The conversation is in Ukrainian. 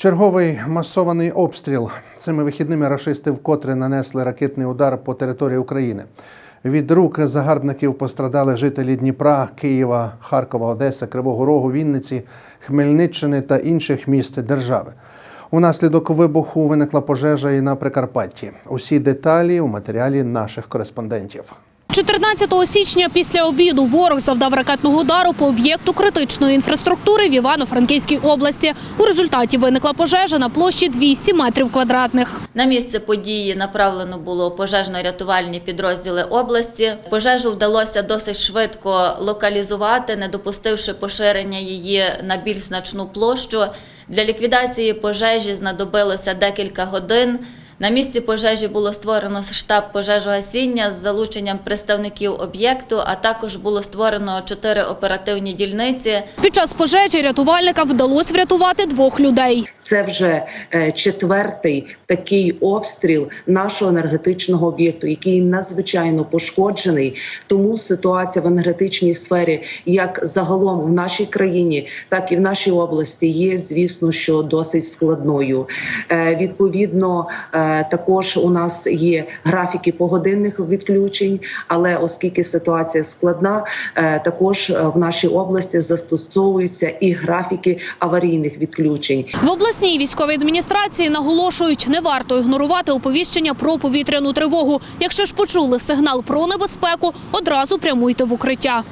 Черговий масований обстріл. Цими вихідними рашисти вкотре нанесли ракетний удар по території України. Від рук загарбників пострадали жителі Дніпра, Києва, Харкова, Одеси, Кривого Рогу, Вінниці, Хмельниччини та інших міст держави. Унаслідок вибуху виникла пожежа і на Прикарпатті. Усі деталі у матеріалі наших кореспондентів. 14 січня після обіду ворог завдав ракетного удару по об'єкту критичної інфраструктури в Івано-Франківській області. У результаті виникла пожежа на площі 200 метрів квадратних. На місце події направлено було пожежно-рятувальні підрозділи області. Пожежу вдалося досить швидко локалізувати, не допустивши поширення її на більш значну площу. Для ліквідації пожежі знадобилося декілька годин. На місці пожежі було створено штаб пожежогасіння з залученням представників об'єкту, а також було створено чотири оперативні дільниці. Під час пожежі рятувальникам вдалося врятувати двох людей. Це вже е, четвертий такий обстріл нашого енергетичного об'єкту, який надзвичайно пошкоджений. Тому ситуація в енергетичній сфері, як загалом в нашій країні, так і в нашій області, є звісно, що досить складною. Е, Відповідно, е, також у нас є графіки погодинних відключень, але оскільки ситуація складна, е, також е, в нашій області застосовуються і графіки аварійних відключень. В обласній військовій адміністрації наголошують, не варто ігнорувати оповіщення про повітряну тривогу. Якщо ж почули сигнал про небезпеку, одразу прямуйте в укриття.